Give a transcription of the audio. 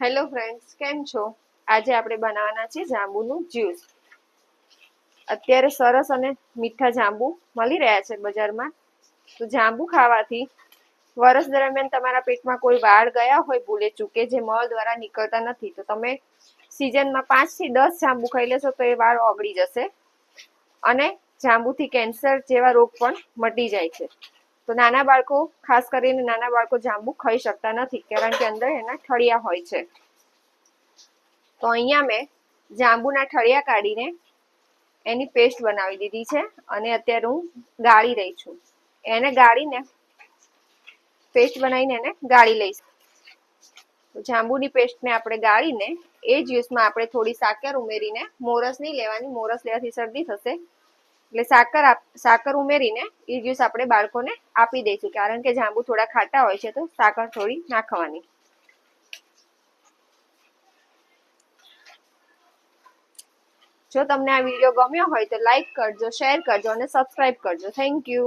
Hello friends કેમ છો? આજે આપણે બનાવવાના છે જાંબુનું જ્યુસ. અત્યારે સરસ અને મીઠા જાંબુ મળી રહ્યા છે બજારમાં. તો જાંબુ ખાવાથી વર્ષ દરમિયાન તમારા પેટમાં કોઈ વાળ ગયા હોય, ભૂલે ચૂકે જે મળ દ્વારા નીકળતા નથી, તો તમે સિઝનમાં પાંચથી દસ જાંબુ ખાઈ લેશો તો એ વાળ ઓગળી જશે અને જાંબુથી કેન્સર જેવા રોગ પણ મટી જાય છે. તો નાના બાળકો, ખાસ કરીને નાના બાળકો જાંબુ ખાઈ શકતા નથી, કારણ કે અંદર એના ઠળિયા હોય છે. તો અહીંયા મેં જાંબુના ઠળિયા કાઢીને એની પેસ્ટ બનાવી દીધી છે અને અત્યારે હું ગાળી રહી છું. એને ગાળીને, પેસ્ટ બનાવીને એને ગાળી લઈશ. જાંબુની પેસ્ટને આપણે ગાળીને, એ જ્યુસમાં આપણે થોડી સાકર ઉમેરીને, મોરસ નહીં લેવાની, મોરસ લેવાથી શરદી થશે. એટલે સાકર સાકર ઉમેરીને એ જ્યુસ આપણે બાળકોને આપી દઈશું. કારણ કે જાંબુ થોડા ખાટા હોય છે તો સાકર થોડી નાખવાની. જો તમને આ વીડિયો ગમ્યો હોય તો લાઈક કરજો, શેર કરજો અને સબસ્ક્રાઇબ કરજો. Thank you.